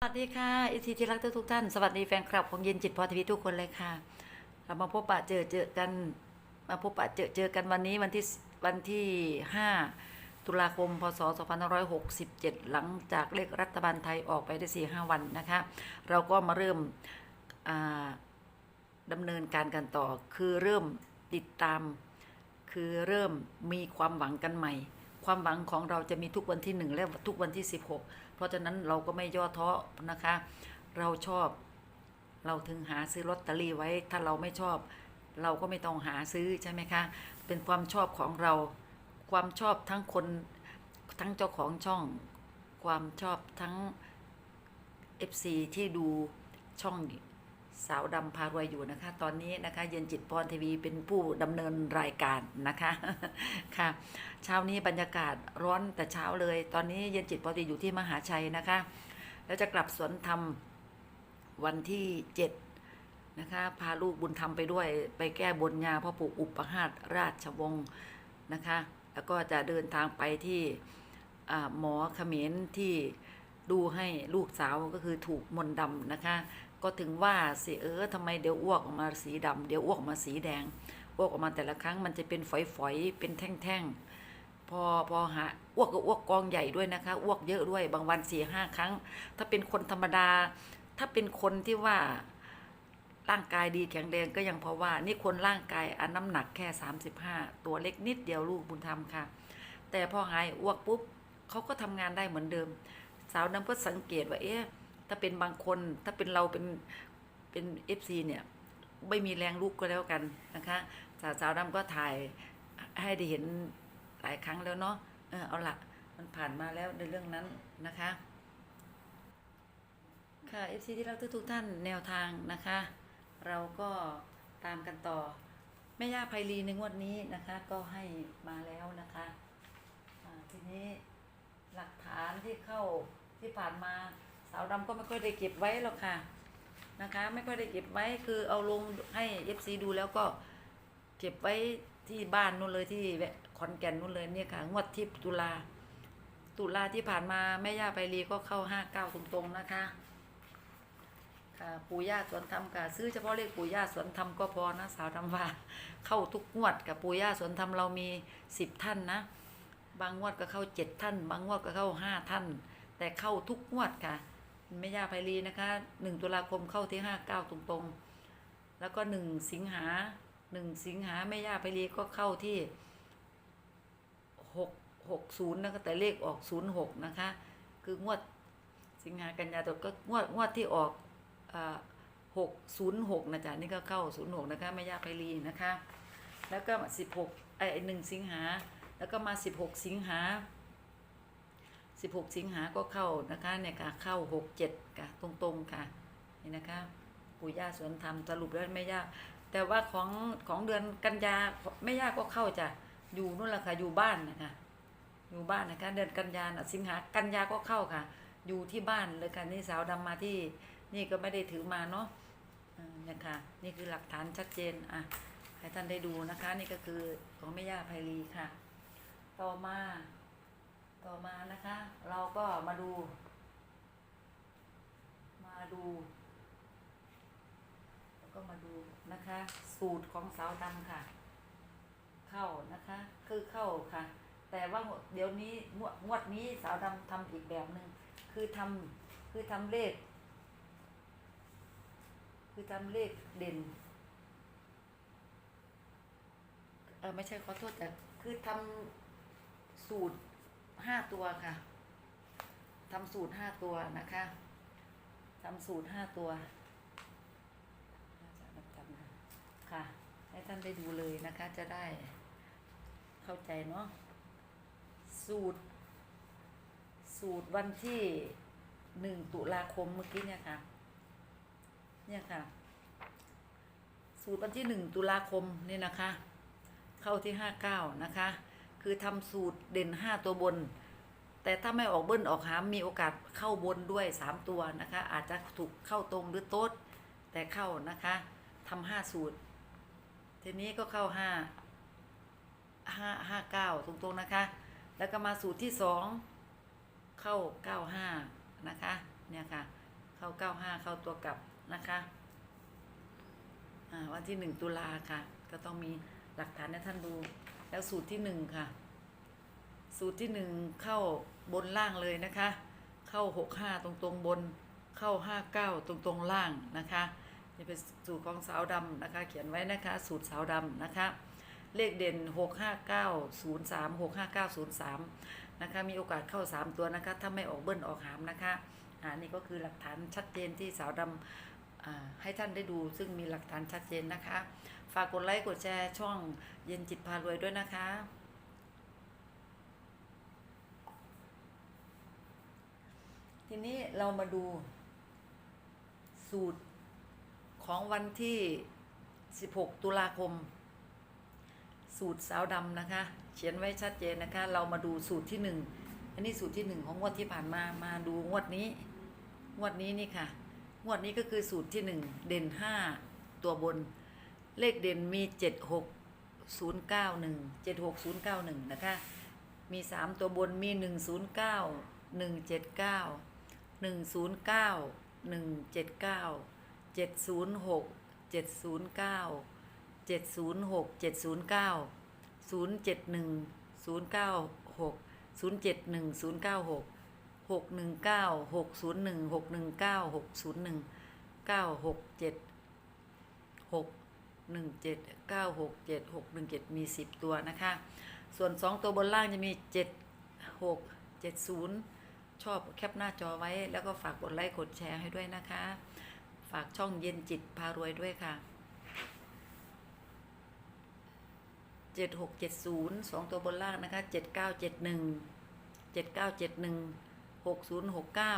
สวัสดีค่ะอีทีที่รักทุกท่าน สวัสดีแฟนคลับของเย็นจิตพอทีวีทุกคนเลยค่ะ เรามาพบปะเจอเจอกัน มาพบปะเจอเจอกันวันนี้วันที่วันที่ 5 ตุลาคม พศ 2567 หลังจากเลขรัฐบาลไทยออกไปได้ 4-5 วันนะคะ เราก็มาเริ่มดำเนินการกันต่อ คือเริ่มติดตาม คือเริ่มมีความหวังกันใหม่ ความหวังของเราจะมีทุกวันที่หนึ่งและทุกวันที่ 16 เพราะฉะนั้นเราก็ไม่ย่อท้อนะคะ เราชอบ เราถึงหาซื้อลอตเตอรี่ไว้ ถ้าเราไม่ชอบ เราก็ไม่ต้องหาซื้อใช่ไหมคะ เป็นความชอบของเรา ความชอบทั้งคนทั้งเจ้าของช่อง ความชอบทั้ง FC ที่ดูช่อง สาวดำพารวยอยู่นะคะ ตอนนี้นะคะ เย็นจิตพรทีวีเป็นผู้ดำเนินรายการนะคะค่ะเช้านี้บรรยากาศร้อนแต่เช้าเลย ตอนนี้เย็นจิตพรทีวีอยู่ที่มหาชัยนะคะ แล้วจะกลับสวนธรรมวันที่เจ็ดนะคะพาลูกบุญธรรมไปด้วยไปแก้บนยาพ่อปู่อุปหาตราชวงศ์นะคะ แล้วก็จะเดินทางไปที่หมอเขมรที่ดูให้ลูกสาวก็คือถูกมนต์ดำนะคะ ก็ถึงว่าสิเออทำไมเดี๋ยวอ้วกออกมาสีดำเดี๋ยวอ้วกออกมาสีแดงอ้วกออกมาแต่ละครั้งมันจะเป็นฝอยๆเป็นแท่งๆพอพอหาอ้วกก็อ้วกกองใหญ่ด้วยนะคะอ้วกเยอะด้วยบางวันสี่ห้าครั้ง ถ้าเป็นคนธรรมดา ถ้าเป็นคนที่ว่าร่างกายดีแข็งแรงก็ยังเพราะว่า นี่คนร่างกายอันน้ำหนักแค่ 35 ตัวเล็กนิดเดียวลูกบุญธรรมค่ะ แต่พอหายอ้วกปุ๊บเขาก็ทำงานได้เหมือนเดิม สาวน้ำก็สังเกตว่าเอ๊ะ ถ้าเป็นบางคนถ้าเป็นเราเป็นเป็นเอฟซีเนี่ยไม่มีแรงลุกก็แล้วกันนะคะสาวสาวดำก็ถ่ายให้ได้เห็นหลายครั้งแล้วเนาะเออเอาละมันผ่านมาแล้วในเรื่องนั้นนะคะ ค่ะ FC ที่เรักทุกท่านแนวทางนะคะ เราก็ตามกันต่อแม่ย่าไพรีในงวดนี้นะคะ ก็ให้มาแล้วนะคะทีนี้หลักฐานที่เข้าที่ผ่านมา สาวดำก็ไม่ค่อยได้เก็บไว้หรอกค่ะนะคะ ไม่ค่อยได้เก็บไว้คือเอาลงให้ FC ดูแล้วก็เก็บไว้ที่บ้านนู่นเลยที่ขอนแก่นนู่นเลยเนี่ยค่ะงวดที่ตุลาตุลาที่ผ่านมาแม่ย่าไพรีก็เข้าห้าเก้าตรงๆนะคะค่ะปู่ย่าสวนธรรมค่ะซื้อเฉพาะเลขปู่ย่าสวนธรรมก็พอนะสาวธรรมว่าเข้าทุกงวดกับปู่ย่าสวนธรรมเรามีสิบท่านนะ บางงวดก็เข้าเจ็ดท่าน บางงวดก็เข้าห้าท่าน แต่เข้าทุกงวดค่ะ ไม่ย่าไพรีนะคะหนึ่งตุลาคมเข้าที่ห้าเก้าตรงๆ แล้วก็หนึ่งสิงหาหนึ่งสิงหาแม่ย่าไพรีก็เข้าที่หกหกศูนย์นะคะแต่เลขออกศูนย์หกนะคะ คืองวดสิงหากันยาตก็งวดงวดที่ออกหกศูนย์หกนะจ๊ะนี่ก็เข้าศูนย์หกนะคะไม่ยาไปรีนะคะ แล้วก็สิบหกไอหนึ่งสิงหาแล้วก็มาสิบหกสิงหา สิบหกสิงหาก็เข้านะคะเนี่ยค่ะเข้าหกเจ็ดค่ะ ตรงๆค่ะนี่นะคะปู่ย่าสวนธรรมสรุปแล้วไม่ยาก แต่ว่าของของเดือนกันยาไม่ยากก็เข้าจ้ะอยู่นู่นแหละค่ะอยู่บ้านนะคะอยู่บ้านนะคะเดือนกันยานะสิงหากันยาก็เข้าค่ะ อยู่ที่บ้านเลยค่ะนี่สาวดำมาที่นี่ก็ไม่ได้ถือมาเนาะนี่ค่ะนี่คือหลักฐานชัดเจนอะให้ท่านได้ดูนะคะ นี่ก็คือของแม่ย่าไพรีค่ะ ต่อมา ต่อมานะคะ เราก็มาดู มาดูแล้วก็มาดูนะคะ สูตรของสาวดำค่ะ เข้านะคะ คือเข้าค่ะ แต่ว่าเดี๋ยวนี้งวดงวดนี้สาวดำทำอีกแบบหนึ่งคือทำคือทำเลข คือทำเลขเด่นเออไม่ใช่ขอโทษแต่คือทำสูตร ห้าตัวค่ะทำสูตรห้าตัวนะคะทำสูตรห้าตัวค่ะ ให้ท่านได้ดูเลยนะคะ จะได้เข้าใจเนาะสูตร สูตรวันที่หนึ่งตุลาคมเมื่อกี้เนี่ยค่ะ เนี่ยค่ะ สูตรวันที่หนึ่งตุลาคมนี่นะคะ เข้าที่ห้าเก้านะคะ คือทำสูตรเด่นห้าตัวบน แต่ถ้าไม่ออกเบิ้ลออกหามมีโอกาสเข้าบนด้วยสามตัวนะคะ อาจจะถูกเข้าตรงหรือโต๊ดแต่เข้านะคะทำห้าสูตร ทีนี้ก็เข้าห้าห้าห้าเก้าตรงๆนะคะ แล้วก็มาสูตรที่สองเข้าเก้าห้านะคะเนี่ยค่ะเข้าเก้าห้าเข้าตัวกลับนะคะวันที่หนึ่งตุลาค่ะ ก็ต้องมีหลักฐานให้ท่านดู แล้วสูตรที่หนึ่งค่ะ สูตรที่หนึ่งเข้าบนล่างเลยนะคะ เข้าหกห้าตรงตรงบน เข้าห้าเก้าตรงตรงล่างนะคะนี่เป็นสูตรของสาวดำนะคะ เขียนไว้นะคะ สูตรสาวดำนะคะ เลขเด่นหกห้าเก้าศูนย์สามหกห้าเก้าศูนย์สามนะคะ มีโอกาสเข้าสามตัวนะคะ ถ้าไม่ออกเบิ้ลออกหามนะคะอ่านี่ก็คือหลักฐานชัดเจนที่สาวดำให้ท่านได้ดูซึ่งมีหลักฐานชัดเจนนะคะ ฝากกดไลค์กดแชร์ช่องเย็นจิตพารวยด้วยนะคะทีนี้เรามาดู สูตรของวันที่ 16 ตุลาคม สูตรสาวดำนะคะ เขียนไว้ชัดเจนนะคะ เรามาดูสูตรที่หนึ่งอันนี้สูตรที่หนึ่งของงวดที่ผ่านมามาดูงวดนี้ งวดนี้นี่ค่ะ งวดนี้ก็คือสูตรที่หนึ่งเด่นห้าตัวบน เลขเด่นมี 76091 76091 นะคะ มี 3 ตัวบนมี 109 179 109 179 706 709 706 709 071 096 071 096 619 601 619 601 967 1 7 9 6 7 6 1 7 มี 10 ตัวนะคะ ส่วน 2 ตัวบนล่างจะมี 7 6 7 0 ชอบแคปหน้าจอไว้แล้วก็ฝากกดไลค์กดแชร์ให้ด้วยนะคะ ฝากช่องเย็นจิตพารวยด้วยค่ะ 7 6 7 0 2 ตัวบนล่างนะคะ 7 9 7 1 7 9 7 1 6 0 6 9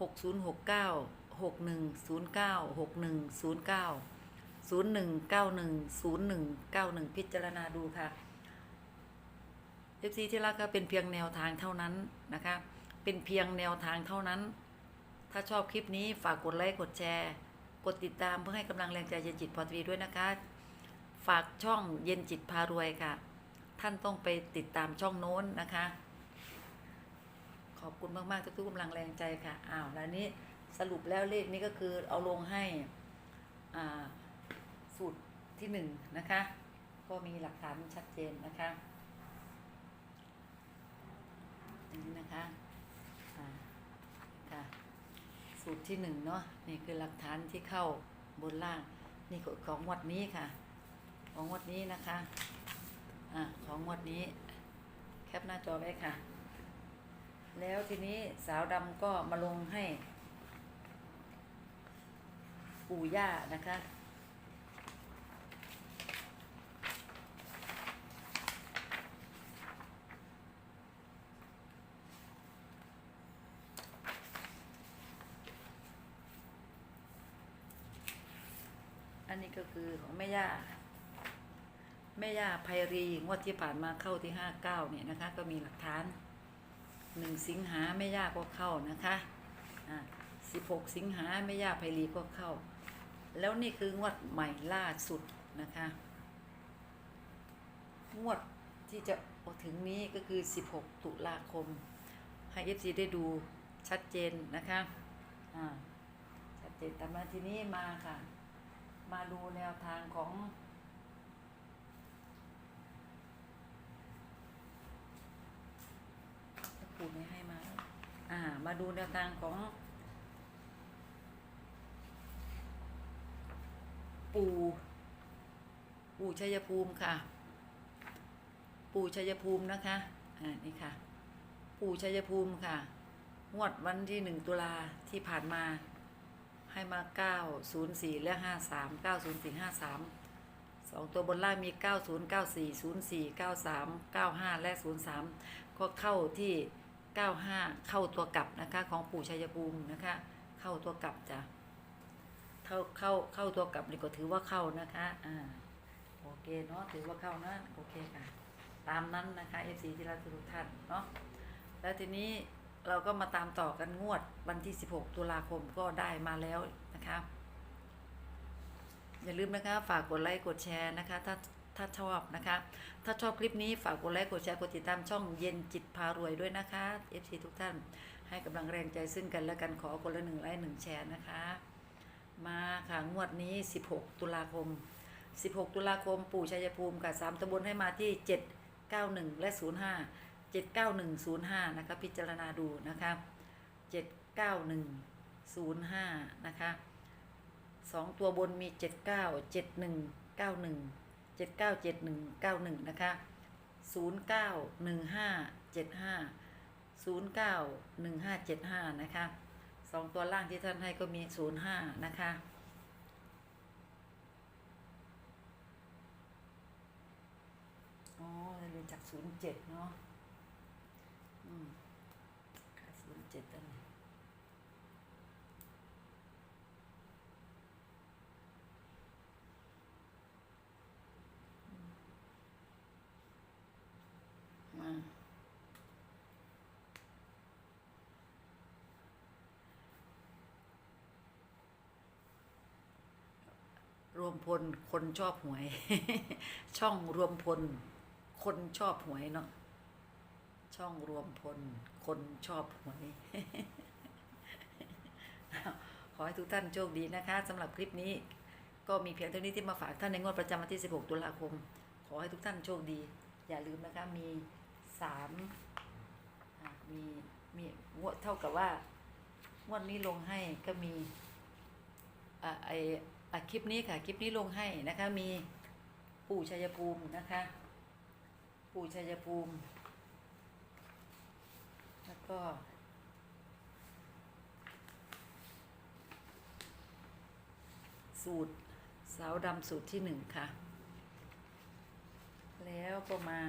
6 0 6 9 หกหนึ่งศูนย์เก้าหกหนึ่งศูนย์เก้าศูนย์หนึ่งเก้าหนึ่งศูนย์หนึ่งเก้าหนึ่งพิจารณาดูค่ะเอฟซีที่รักก็เป็นเพียงแนวทางเท่านั้นนะคะ เป็นเพียงแนวทางเท่านั้น ถ้าชอบคลิปนี้ฝากกดไลค์กดแชร์ กดติดตามเพื่อให้กำลังแรงใจเย็นจิตพอทีด้วยนะคะ ฝากช่องเย็นจิตพารวยค่ะ ท่านต้องไปติดตามช่องโน้นนะคะ ขอบคุณมากๆทุกๆกำลังแรงใจค่ะอ้าวแล้วนี้ สรุปแล้วเลขนี้ก็คือเอาลงให้สูตรที่หนึ่งนะคะ ก็มีหลักฐานชัดเจนนะคะอันนี้นะคะค่ะสูตรที่หนึ่งเนาะนี่คือหลักฐานที่เข้าบนล่าง นี่ของงวดนี้ค่ะ ของงวดนี้นะคะอ่าของงวดนี้แคปหน้าจอไว้ค่ะ แล้วทีนี้สาวดำก็มาลงให้ ปู่ย่านะคะ อันนี้ก็คือของแม่ย่าแม่ย่าไพรีงวดที่ผ่านมาเข้าที่ห้าเก้าเนี่ยนะคะ ก็มีหลักฐานหนึ่งสิงหาแม่ย่าก็เข้านะคะอ่าสิบหกสิงหาแม่ย่าไพรีก็เข้า แล้วนี่คืองวดใหม่ล่าสุดนะคะ งวดที่จะถึงนี้ก็คือ 16 ตุลาคม ให้ FC ได้ดูชัดเจนนะคะอ่าชัดเจนตามนั้นทีนี้มาค่ะ มาดูแนวทางของปูไม่ให้มา อ่า มาดูแนวทางของ ปูปู่ชัยภูมิค่ะ ปู่ชัยภูมินะคะอ่านี่ค่ะ ปู่ชัยภูมิค่ะงวดวันที่หนึ่งตุลาที่ผ่านมา ให้มาเก้าศูนย์สี่และห้าสามเก้าศูนย์สี่ห้าสามสองตัวบนล่างมีเก้าศูนย์เก้าสี่ศูนย์สี่เก้าสามเก้าห้าและศูนย์สามก็เข้าที่เก้าห้าเข้าตัวกลับนะคะ ของปู่ชัยภูมินะคะ เข้าตัวกลับจ้ะ เข้าเข้าเข้าตัวกลับนี่ก็ถือว่าเข้านะคะอ่าโอเคเนาะถือว่าเข้านะโอเคค่ะ ตามนั้นนะคะ FC ที่รักทุกท่านเนาะแล้วทีนี้เราก็มาตามต่อกันงวดวันที่ 16 ตุลาคมก็ได้มาแล้วนะคะอย่าลืมนะคะ ฝากกดไลค์กดแชร์นะคะ ถ้าถ้าชอบนะคะ ถ้าชอบคลิปนี้ฝากกดไลค์กดแชร์กดติดตามช่องเย็นจิตพารวยด้วยนะคะ FC ทุกท่านให้กำลังแรงใจซึ่งกันและกันขอคนละหนึ่งไลค์หนึ่งแชร์นะคะ มาค่ะงวดนี้ 16 ตุลาคม 16 ตุลาคมปู่ชัยภูมิกับ3ตำบลให้มาที่ 791 และ 05 79105 นะคะพิจารณาดูนะคะ79105 นะคะสองตัวบนมี 79 71 91 79 71 91 นะคะ 091575 091575 นะคะ สองตัวล่างที่ท่านให้ก็มีศูนย์ห้านะคะ อ๋อเรียนจากศูนย์เจ็ดเนาะ อืมศูนย์เจ็ดอันนี้มา ร วมพลคนชอบหวย ช่องรวมพล คนชอบหวยเนาะช่องรวมพล คนชอบหวย ขอให้ทุกท่านโชคดีนะคะสำหรับคลิปนี้ ก็มีเพียงเท่านี้ที่มาฝากท่านในงวดประจำวันที่ 16 ตุลาคม ขอให้ทุกท่านโชคดี อย่าลืมนะคะมีสามมีมีงวดเท่ากับว่างวดนี้ลงให้ก็มีอะไอ อะคลิปนี้ค่ะ คลิปนี้ลงให้นะคะ มีปู่ชัยภูมินะคะ ปู่ชัยภูมิ แล้วก็ สูตรสาวดำสูตรที่หนึ่งค่ะ แล้วก็มา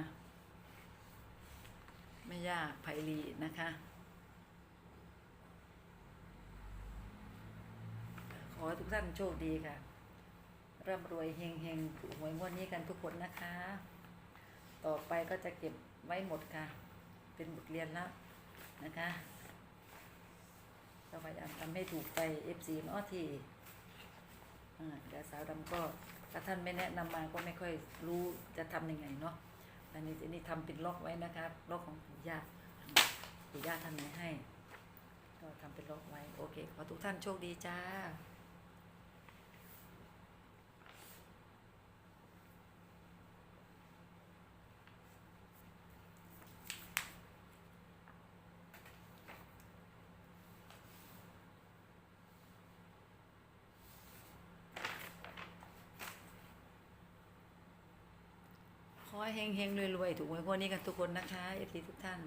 แม่ย่าไพลีนะคะ ข อให้ทุกท่านโชคดีค่ะ ร่ำรวยเฮงเฮงถูกหวยงวดนี้กันทุกคนนะคะ ต่อไปก็จะเก็บไว้หมดค่ะ เป็นบทเรียนแล้วนะคะเราพยายามทำให้ถูกไป FC เนาะที่อ่าเดี๋ยวสาวดำก็ถ้าท่านไม่แนะนำมาก็ไม่ค่อยรู้จะทำยังไงเนาะอันนี้อันนี้ทำเป็นล็อกไว้นะคะล็อกของปู่ย่าปู่ย่าท่านไหนให้ ก็ทำเป็นล็อกไว้ โอเค ขอทุกท่านโชคดีจ้า ให้เฮงๆรวยๆถูกหวยงวกนี้กันทุกคนนะคะเอฟซีทุกท่าน